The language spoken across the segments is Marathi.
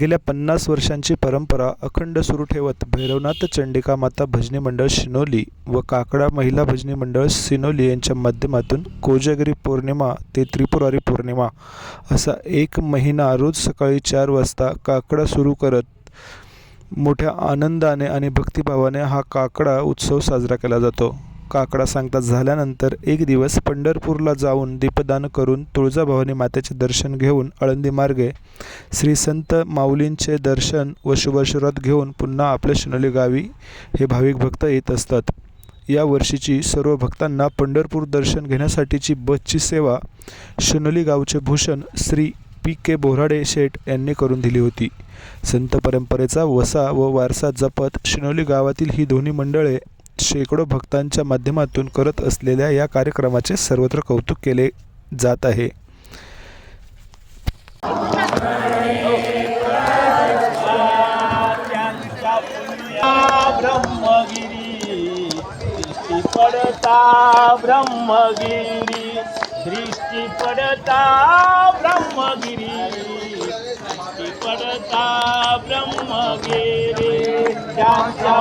गेल्या पन्नास वर्षांची परंपरा अखंड सुरू ठेवत भैरवनाथ चंडिका माता भजनी मंडळ शिनोली व काकडा महिला भजनी मंडळ सिनोली यांच्या माध्यमातून कोजागिरी पौर्णिमा ते त्रिपुरारी पौर्णिमा असा एक महिना रोज सकाळी चार वाजता काकडा सुरू करत मोठ्या आनंदाने आणि भक्तिभावाने हा काकडा उत्सव साजरा केला जातो. काकडा सांगतात झाल्यानंतर एक दिवस पंढरपूरला जाऊन दीपदान करून तुळजाभवानी मातेचे दर्शन घेऊन आळंदी मार्गे श्री संत माऊलींचे दर्शन व शुभाशीर्वाद घेऊन पुन्हा आपल्या शिनोली गावी हे भाविक भक्त येत असतात. या वर्षीची सर्व भक्तांना पंढरपूर दर्शन घेण्यासाठीची बसची सेवा शिनोली गावचे भूषण श्री पी के बोराडे शेठ यांनी करून दिली होती. संत परंपरेचा वसा व वारसा जपत शिनोली गावातील ही दोन्ही मंडळे शेकडो भक्तांच्या माध्यमातून करत असलेल्या या कार्यक्रमाचे सर्वत्र कौतुक केले जात आहे. दृष्टी पडता ब्रह्मगिरी दृष्टी पडता ब्रह्मगिरी दृष्टी पडता ब्रह्मगिरी.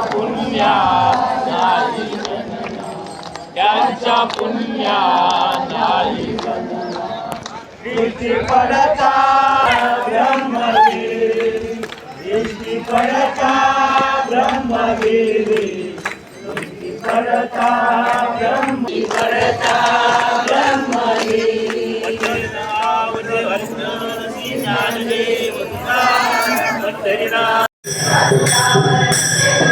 पुण्या. त्यांच्या पुण्या नाही पडता ब्रह्मगिरी पडता ब्रह्मगिरी पडता ब्रह्मी पडता Brahmagiri Pandharinath Shri Dnyandev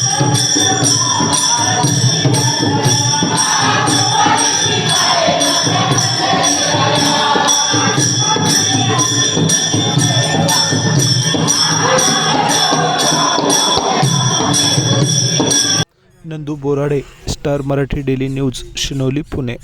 Nandu Borade star Marathi daily news Shinoli Pune